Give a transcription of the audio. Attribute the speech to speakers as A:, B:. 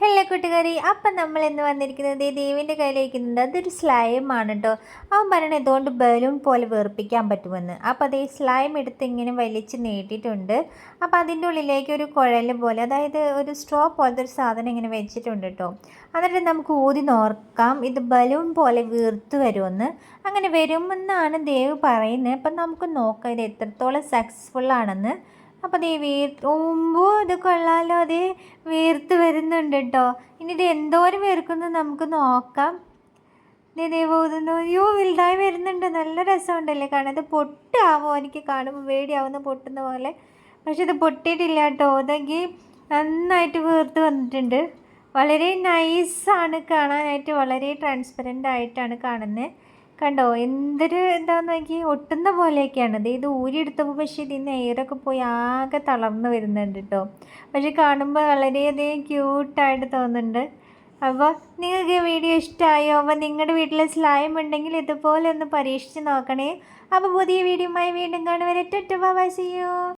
A: Hello കൂട്ടുകാരി അപ്പം നമ്മൾ ഇന്ന് വന്നിരിക്കുന്നത് ദേവിന്റെ കയ്യിലിരിക്കുന്നുണ്ട് അതൊരു സ്ലൈം ആണ് കേട്ടോ അവൻ പറയണത് ഇതുകൊണ്ട് ബലൂൺ പോലെ വേർപ്പിക്കാൻ പറ്റുമെന്ന്. അപ്പോൾ അത് ഈ സ്ലൈം എടുത്ത് ഇങ്ങനെ വലിച്ച് നീട്ടിയിട്ടുണ്ട്. അപ്പോൾ അതിന്റെ ഉള്ളിലേക്ക് ഒരു കുഴൽ പോലെ അതായത് ഒരു സ്ട്രോ പോലത്തെ ഒരു സാധനം ഇങ്ങനെ വെച്ചിട്ടുണ്ട് കേട്ടോ എന്നിട്ട് നമുക്ക് ഊതി നോർക്കാം ഇത് ബലൂൺ പോലെ വീർത്ത് വരുമെന്ന്. അങ്ങനെ വരുമെന്നാണ് ദേവ് പറയുന്നത്. അപ്പം നമുക്ക് നോക്കാം ഇത് എത്രത്തോളം സക്സസ്ഫുൾ ആണെന്ന്. അപ്പോൾ ദേ വീർത്തുമ്പോൾ ഇത് കൊള്ളാലോ അതേ വീർത്ത് വരുന്നുണ്ട് കേട്ടോ ഇനി ഇത് എന്തോരം വീർക്കുന്നു നമുക്ക് നോക്കാം. ദേ ദേ പോകുന്നു. അയ്യോ വലുതായി വരുന്നുണ്ട്. നല്ല രസമുണ്ടല്ലേ കാണാൻ. ഇത് പൊട്ടാവോ എനിക്ക് കാണുമ്പോൾ വേടിയാവുന്ന പൊട്ടുന്ന പോലെ. പക്ഷെ ഇത് പൊട്ടിയിട്ടില്ല കേട്ടോ ഇതെങ്കിൽ നന്നായിട്ട് വീർത്ത് വന്നിട്ടുണ്ട്. വളരെ നൈസാണ് കാണാനായിട്ട്. വളരെ ട്രാൻസ്പെറന്റ് ആയിട്ടാണ് കാണുന്നത് കണ്ടോ? എന്തൊരു എന്താന്ന് നോക്കി ഒട്ടുന്ന പോലെയൊക്കെയാണ്. ഇത് ഇത് ഊരിയെടുത്തപ്പോൾ പക്ഷേ ഇതിന് എയറൊക്കെ പോയി ആകെ തളർന്നു വരുന്നുണ്ട് കേട്ടോ പക്ഷെ കാണുമ്പോൾ വളരെയധികം ക്യൂട്ടായിട്ട് തോന്നുന്നുണ്ട്. അപ്പോൾ നിങ്ങൾക്ക് ഈ വീഡിയോ ഇഷ്ടമായോ അപ്പോൾ നിങ്ങളുടെ വീട്ടിൽ സ്ലൈം ഉണ്ടെങ്കിൽ ഇതുപോലെ ഒന്ന് പരീക്ഷിച്ച് നോക്കണേ. അപ്പോൾ പുതിയ വീഡിയോയുമായി വീണ്ടും കാണുവരെ ടെറ്റ് ബൈ സി യു.